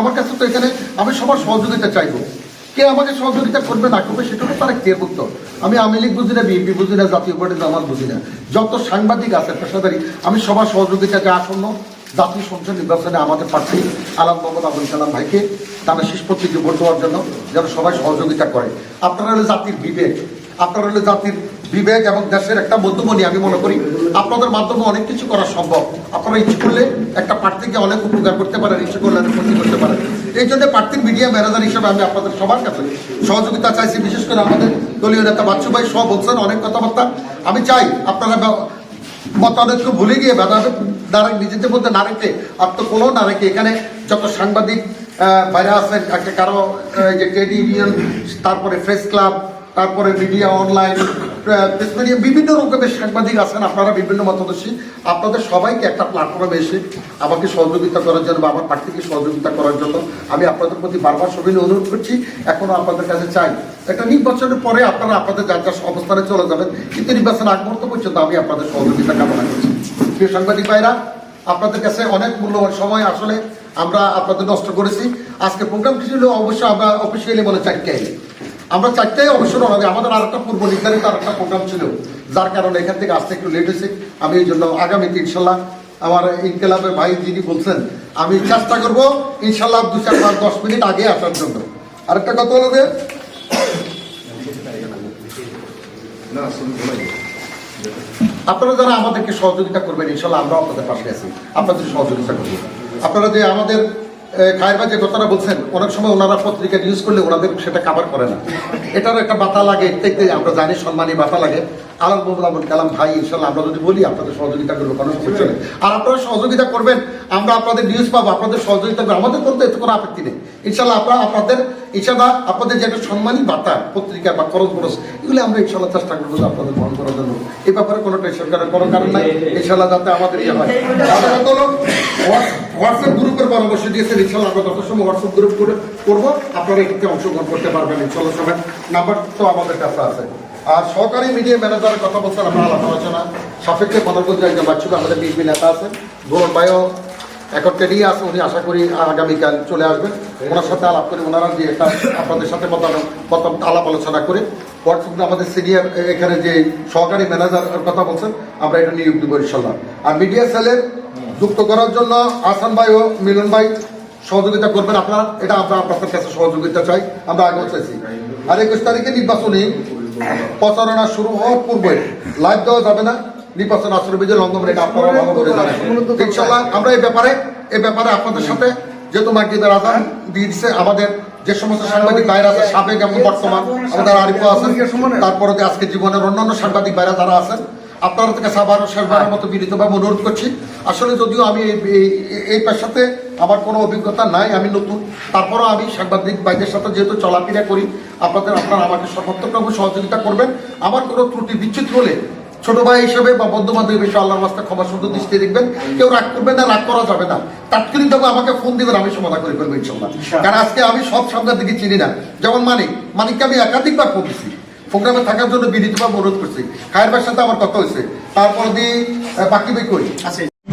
আমার কাছে তো এখানে আমি সবার সহযোগিতা চাইব। কে আমাকে সহযোগিতা করবে, না করবে, সেটা তো তার কেয়ারভুক্ত আমি আওয়ামী লীগ বুঝি না, বিএনপি বুঝি না, জাতীয় পার্টি জামাত বুঝি না। যত সাংবাদিক আছে, পেশাদারি, আমি সবার সহযোগিতা চাই। আসন্ন জাতীয় সংসদ নির্বাচনে আমাদের প্রার্থী আলাম মোহাম্মদ আবুল কালাম ভাইকে তারা শেষ পর্যন্ত ভোট দেওয়ার জন্য যেন সবাই সহযোগিতা করে। আপনারা হলে জাতির বিবেক, আপনারা হলে জাতির বিবেক এবং দেশের একটা মধ্যমণি আমি মনে করি। আপনাদের মাধ্যমে অনেক কিছু করা সম্ভব। আপনারা ইচ্ছে করলে একটা প্রার্থীকে অনেক উপকার করতে পারেন, ইচ্ছে অনেক ক্ষতি করতে পারেন। এই জন্য প্রার্থীর মিডিয়া ম্যানেজার হিসেবে আমি আপনাদের সবার কাছে সহযোগিতা চাইছি, বিশেষ করে আমাদের দলীয় নেতা বাচ্চু ভাই সব বলছেন অনেক কথাবার্তা। আমি চাই আপনারা মতানৈক্য ভুলে গিয়ে ভেদাভেদ না রেখে নিজেদের মধ্যে না রেখে আত্মকলহ না রেখে এখানে যত সাংবাদিক বাইরে একটা কারও যে ট্রেড ইউনিয়ন তারপরে প্রেস ক্লাব তারপরে মিডিয়া, অনলাইন বিভিন্ন রকমের সাংবাদিক আছেন, আপনারা বিভিন্ন মতদর্শী। আপনাদের সবাইকে একটা প্ল্যাটফর্মে এসে আমাকে সহযোগিতা করার জন্য বা আমার প্রার্থীকে সহযোগিতা করার জন্য আমি আপনাদের প্রতি বারবার সবিনয় অনুরোধ করছি। এখনও আপনাদের কাছে চাই। একটা নির্বাচনের পরে আপনারা আপনাদের যার যার অবস্থানে চলে যাবেন, কিন্তু নির্বাচন আগ মুহূর্ত পর্যন্ত আমি আপনাদের সহযোগিতা কামনা করছি। প্রিয় সাংবাদিক ভাইরা, আপনাদের কাছে অনেক মূল্যবান সময় আসলে আমরা আপনাদের নষ্ট করেছি। আজকে প্রোগ্রামটি ছিল অবশ্যই আমরা অফিসিয়ালি বলে চারটায় আমরা চারটায় রওনা দিই। আমাদের আর একটা পূর্ব নির্ধারিত আর একটা প্রোগ্রাম ছিল, যার কারণে এখান থেকে আসতে একটু লেট হয়েছে। আমি এই জন্য আগামীতে ইনশাল্লাহ আমার ইনকেলাবের ভাই যিনি বলছেন, আমি চেষ্টা করব ইনশাল্লাহ দু চার পাঁচ দশ মিনিট আগে আসার জন্য। আরেকটা কথা হলো যে। আপনারা যারা আমাদেরকে সহযোগিতা করবেন, ইনশাল্লাহ আমরা আপনাদের পাশে আছি। আপনাদের সহযোগিতা করবেন আপনারা যে আমাদের খায়ের যে কথাটা বলছেন, অনেক সময় ওনারা পত্রিকা নিউজ করলে ওনাদের সেটা কাভার করে না। এটার একটা বাতা লাগে দেখতে আমরা জানি, সম্মানী বাতা লাগে। আলম কালাম ভাই ইনশাল্লাহ আমরা যদি বলি আপনাদের সহযোগিতা করব কোনো সমস্যা নেই। আর আপনারা সহযোগিতা করবেন আমরা আপনাদের নিউজ পাবো আপনাদের সহযোগিতা করব আমাদের করতে এত কোনো আপত্তি নেই। ইনশাল্লাহ আপনারা আপনাদের ইনশাল্লাহ আপনাদের যে একটা সম্মানী বার্তা পত্রিকা বা খরচ খরচ এগুলো আমরা ইনশাল্লাহ চেষ্টা করব আপনাদের বহন করার জন্য। এই ব্যাপারে কোনো টেনশন করার কোনো কারণ নাই। ইনশাল্লাহ যাতে আমাদের ইয়ে হয়। হোয়াটসঅ্যাপ গ্রুপের পরামর্শ দিয়েছেন ইনশাল্লাহ আমরা যত সময় হোয়াটসঅ্যাপ গ্রুপ করে করব। আপনারা এক্ষেত্রে অংশগ্রহণ করতে পারবেন ইনশাল্লাহ সময় নাম্বার তো আমাদের কাছে আছে। আর সহকারী মিডিয়া ম্যানেজারের কথা বলছেন আমরা আলাপ আলোচনা সাপেক্ষে পদকবন্ধু একজন বাচ্চুকে আমাদের বিএনপি নেতা আছেন ভুবন ভাইও একটা নিয়ে আসে, উনি আশা করি আগামীকাল চলে আসবেন। ওনার সাথে আলাপ করে ওনারা যে একটা আপনাদের সাথে মতামত আলাপ আলোচনা করে, হোয়াটসঅ্যাপে আমাদের সিনিয়র এখানে যে সহকারী ম্যানেজার কথা বলছেন, আমরা এটা নিয়োগ দিব ইনশাল্লাহ। আর মিডিয়া সেলের যুক্ত করার জন্য আসান ভাই ও মিলন ভাই সহযোগিতা করবেন আপনারা। এটা আমরা আপনাদের কাছে সহযোগিতা চাই, আমরা আগেও চাইছি। আর একুশ তারিখে নির্বাচনী প্রচারণা শুরু হওয়ার পূর্বে লাইভ দেওয়া যাবে না। নির্বাচন আশ্রয় লঙ্ঘন রেখে আপনারা ভালো করে জানেন ইনশাল্লাহ আমরা এই ব্যাপারে এই ব্যাপারে আপনাদের সাথে যেহেতু মার্কিদের আদান দিয়ে দিচ্ছে আমাদের যে সমস্ত সাংবাদিক বাইরে আছে সাবেক এবং বর্তমান আমাদের আরিফ আছেন তারপরে আজকে জীবনের অন্যান্য সাংবাদিক বাইরে যারা আছেন আপনারা থেকে সাবার শেষবারের মতো বিনীতভাবে অনুরোধ করছি। আসলে যদিও আমি এই পেশাতে আমার কোনো অভিজ্ঞতা নাই আমি নতুন। তারপরও আমি সাংবাদিক বাইদের সাথে যেহেতু চলাফেরা করি আপনাদের আপনারা আমাকে সর্বাত্মকভাবে সহযোগিতা করবেন। আমার কোনো ত্রুটি বিচ্ছুত হলে ছোট ভাই হিসেবে বা বন্ধু বান্ধব হিসেবে আল্লাহর রাস্তা ক্ষমা সুন্দর দৃষ্টি দেখবেন। কেউ রাগ করবেন না রাগ করা যাবে না। তাৎক্ষণিকভাবে আমাকে ফোন দিবেন আমি সমাধান করে ফেলব ইনশাল্লাহ কারণ আজকে আমি সব সাংবাদিককে চিনি না। যেমন মানিক মানিককে আমি একাধিকবার ফোন প্রোগ্রামে থাকার জন্য বিনীতভাবে অনুরোধ করছি। খায়ের ভাইয়ের সাথে আমার কথা হয়েছে। তারপর দিয়ে বাকি ভাই কই